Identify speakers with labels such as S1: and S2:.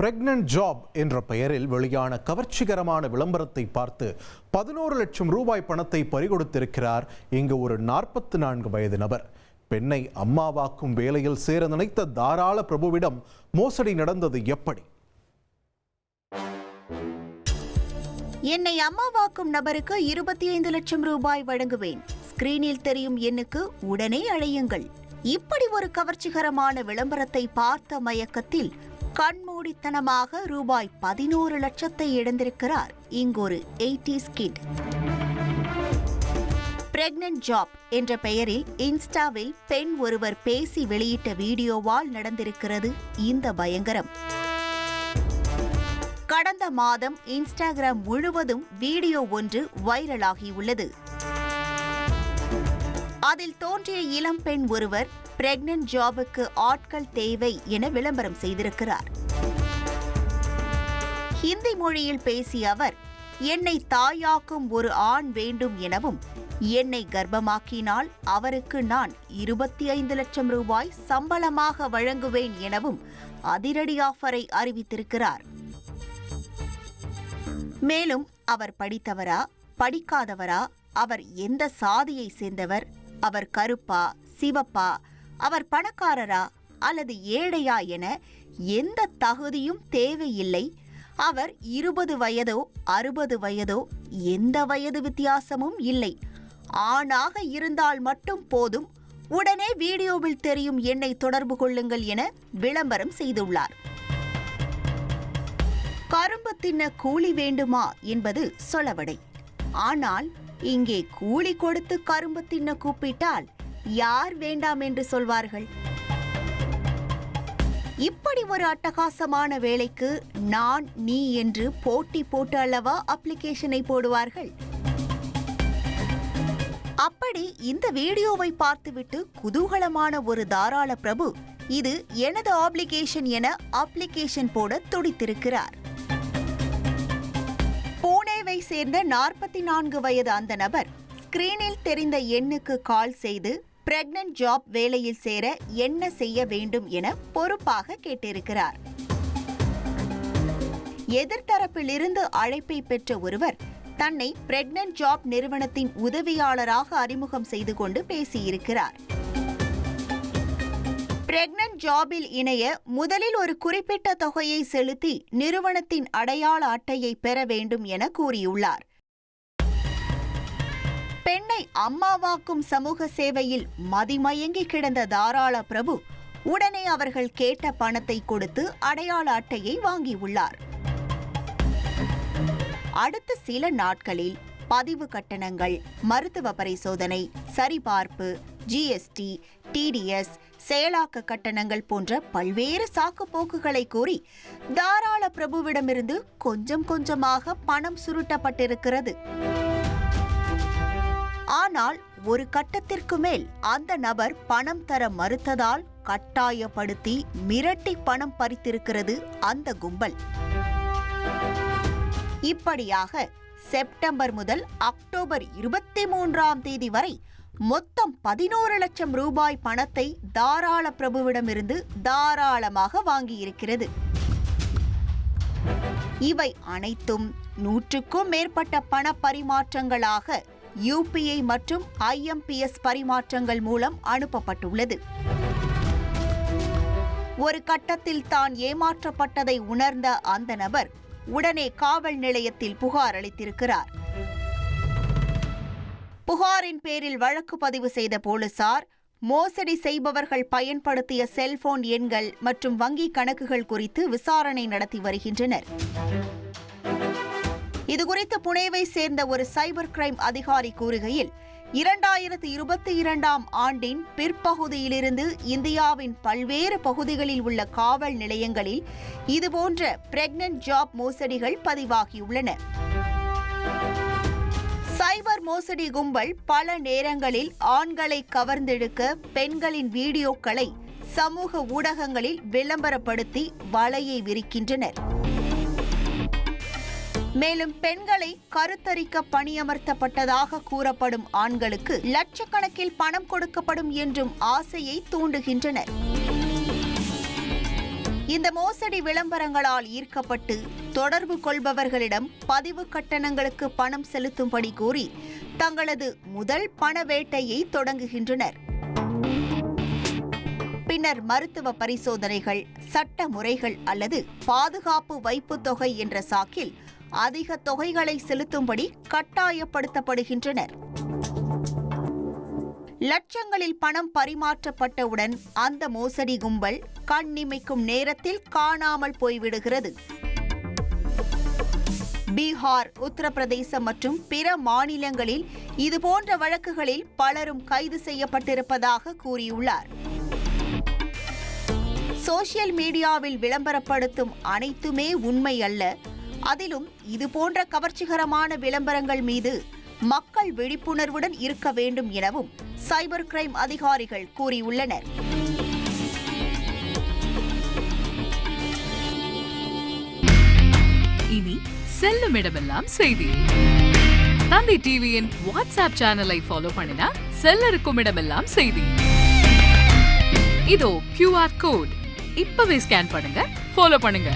S1: Pregnant job என்ற பெயரில் வெளியான கவர்ச்சிகரமான விளம்பரத்தை பார்த்து பதினோரு லட்சம் ரூபாய் பணத்தை பறிகொடுத்திருக்கிறார் இங்கு ஒரு நாற்பத்தி நான்கு வயது நபர். பெண்ணை அம்மாவாக்கும் வேலையில் சேர நினைத்த தாராள பிரபுவிடம் மோசடி நடந்தது எப்படி?
S2: என்னை அம்மாவாக்கும் நபருக்கு இருபத்தி ஐந்து லட்சம் ரூபாய் வழங்குவேன். ஸ்கிரீனில் தெரியும் எண்ணுக்கு உடனே அழையுங்கள். இப்படி ஒரு கவர்ச்சிகரமான விளம்பரத்தை பார்த்த மயக்கத்தில் கண்மூடித்தனமாக ரூபாய் பதினோரு லட்சத்தை இழந்திருக்கிறார். இங்கொரு எயிட்டிஸ் கிட். பிரெக்னன்ட் ஜாப் என்ற பெயரில் இன்ஸ்டாவில் பெண் ஒருவர் பேசி வெளியிட்ட வீடியோவால் நடந்திருக்கிறது இந்த பயங்கரம். கடந்த மாதம் இன்ஸ்டாகிராம் முழுவதும் வீடியோ ஒன்று வைரலாகியுள்ளது. அதில் தோன்றிய இளம் பெண் ஒருவர் பிரெக்னன்ட் ஜாபுக்கு ஆட்கள் தேவை என விளம்பரம் செய்திருக்கிறார். ஹிந்தி மொழியில் பேசிய அவர் என்னை தாயாக்கும் ஒரு ஆண் வேண்டும் எனவும் என்னை கர்ப்பமாக்கினால் அவருக்கு நான் இருபத்தி ஐந்து லட்சம் ரூபாய் சம்பளமாக வழங்குவேன் எனவும் அதிரடி ஆஃபரை அறிவித்திருக்கிறார். மேலும் அவர் படித்தவரா படிக்காதவரா அவர் எந்த சாதியை சேர்ந்தவர் அவர் கருப்பா சிவப்பா அவர் பணக்காரரா அல்லது ஏழையா என எந்த தகுதியும் தேவையில்லை. அவர் இருபது வயதோ அறுபது வயதோ எந்த வயது வித்தியாசமும் இல்லை. ஆணாக இருந்தால் மட்டும் போதும். உடனே வீடியோவில் தெரியும் என்னை தொடர்பு கொள்ளுங்கள் என விளம்பரம் செய்துள்ளார். கரும்பு தின்ன கூலி வேண்டுமா என்பது சொலவடை. ஆனால் இங்கே கூலி கொடுத்து கரும்பு தின்ன கூப்பிட்டால் யார் வேண்டாம் என்று சொல்வார்கள்? இப்படி ஒரு அட்டகாசமான வேலைக்கு நான் நீ என்று போட்டி போட்டு அல்லவா அப்ளிகேஷனை போடுவார்கள்? அப்படி இந்த வீடியோவை பார்த்துவிட்டு குதூகலமான ஒரு தாராள பிரபு இது எனது ஆப்ளிகேஷன் என அப்ளிகேஷன் போட துடித்திருக்கிறார். பூனேவை சேர்ந்த நாற்பத்தி நான்கு வயது அந்த நபர் ஸ்கிரீனில் தெரிந்த எண்ணுக்கு கால் செய்து பிரெக்னன்ட் ஜாப் வேலையில் சேர என்ன செய்ய வேண்டும் என பொறுப்பாக கேட்டிருக்கிறார். எதிர்த்தரப்பிலிருந்து அழைப்பை பெற்ற ஒருவர் தன்னை பிரெக்னன்ட் ஜாப் நிறுவனத்தின் உதவியாளராக அறிமுகம் செய்து கொண்டு பேசியிருக்கிறார். பிரெக்னன்ட் ஜாபில் இணைய முதலில் ஒரு குறிப்பிட்ட தொகையை செலுத்தி நிறுவனத்தின் அடையாள அட்டையை பெற வேண்டும் என கூறியுள்ளார். பெண்ணை அம்மாவாக்கும் சமூக சேவையில் மதிமயங்கி கிடந்த தாராள பிரபு உடனே அவர்கள் கேட்ட பணத்தை கொடுத்து அடையாள அட்டையை வாங்கியுள்ளார். அடுத்த சில நாட்களில் பதிவு கட்டணங்கள் மருத்துவ பரிசோதனை சரிபார்ப்பு ஜிஎஸ்டி டிடிஎஸ் செயலாக்க கட்டணங்கள் போன்ற பல்வேறு சாக்குப்போக்குகளை கூறி தாராள பிரபுவிடமிருந்து கொஞ்சம் கொஞ்சமாக பணம் சுருட்டப்பட்டிருக்கிறது. ஆனால் ஒரு கட்டத்திற்கு மேல் அந்த நபர் பணம் தர மறுத்ததால் கட்டாயப்படுத்தி மிரட்டி பணம் பறித்திருக்கிறது அந்த கும்பல். இப்படியாக செப்டம்பர் முதல் அக்டோபர் இருபத்தி மூன்றாம் தேதி வரை மொத்தம் பதினோரு லட்சம் ரூபாய் பணத்தை தாராள பிரபுவிடமிருந்து தாராளமாக வாங்கியிருக்கிறது. இவை அனைத்தும் நூற்றுக்கும் மேற்பட்ட பண பரிமாற்றங்களாக யூபிஐ மற்றும் ஐஎம்பிஎஸ் பரிமாற்றங்கள் மூலம் அனுப்பப்பட்டுள்ளது. ஒரு கட்டத்தில் தான் ஏமாற்றப்பட்டதை உணர்ந்த அந்த நபர் உடனே காவல் நிலையத்தில் புகார் அளித்திருக்கிறார். புகாரின் பேரில் வழக்கு பதிவு செய்த போலீசார் மோசடி செய்பவர்கள் பயன்படுத்திய செல்போன் எண்கள் மற்றும் வங்கி கணக்குகள் குறித்து விசாரணை நடத்தி வருகின்றனர். இதுகுறித்து புனேவை சேர்ந்த ஒரு சைபர் கிரைம் அதிகாரி கூறுகையில் இரண்டாயிரத்து இருபத்தி இரண்டாம் ஆண்டின் பிற்பகுதியிலிருந்து இந்தியாவின் பல்வேறு பகுதிகளில் உள்ள காவல் நிலையங்களில் இதுபோன்ற பிரெக்னன்ட் ஜாப் மோசடிகள் பதிவாகியுள்ளன. சைபர் மோசடி கும்பல் பல நேரங்களில் ஆண்களை கவர்ந்தெடுக்க பெண்களின் வீடியோக்களை சமூக ஊடகங்களில் விளம்பரப்படுத்தி வலையை விரிக்கின்றனர். மேலும் பெண்களை கருத்தரிக்க பணியமர்த்தப்பட்டதாக கூறப்படும் ஆண்களுக்கு லட்சக்கணக்கில் பணம் கொடுக்கப்படும் என்றும் ஆசையை தூண்டுகின்றனர். இந்த மோசடி விளம்பரங்களால் ஈர்க்கப்பட்டு தொடர்பு கொள்பவர்களிடம் பதிவு கட்டணங்களுக்கு பணம் செலுத்தும்படி கூறி தங்களது முதல் பண வேட்டையை தொடங்குகின்றனர். பின்னர் மருத்துவ பரிசோதனைகள் சட்ட முறைகள் அல்லது பாதுகாப்பு வைப்புத் தொகை என்ற சாக்கில் அதிக தொகைகளை செலுத்தும்படி கட்டாயப்படுத்தப்படுகின்றனர். லட்சங்களில் பணம் பரிமாற்றப்பட்டவுடன் அந்த மோசடி கும்பல் கண்ணிமைக்கும் நேரத்தில் காணாமல் போய்விடுகிறது. பீகார் உத்தரப்பிரதேசம் மற்றும் பிற மாநிலங்களில் இதுபோன்ற வழக்குகளில் பலரும் கைது செய்யப்பட்டிருப்பதாக கூறியுள்ளார். சோசியல் மீடியாவில் விளம்பரப்படுத்தும் அனைத்துமே உண்மை அல்ல அதிலும் இதுபோன்ற கவர்ச்சிகரமான விளம்பரங்கள் மீது மக்கள் விழிப்புணர்வுடன் இருக்க வேண்டும் எனவும் சைபர் கிரைம் அதிகாரிகள் கூறியுள்ளனர்.
S3: இனி செல்லும் இடமெல்லாம் செய்தி. தந்தி டிவியின் வாட்ஸ்அப் சேனலை ஃபாலோ பண்ணினா செல்ல இருக்கும் இடமெல்லாம் செய்தி. இதோ கியூஆர் கோட் இப்பவே ஸ்கேன் பண்ணுங்க ஃபாலோ பண்ணுங்க.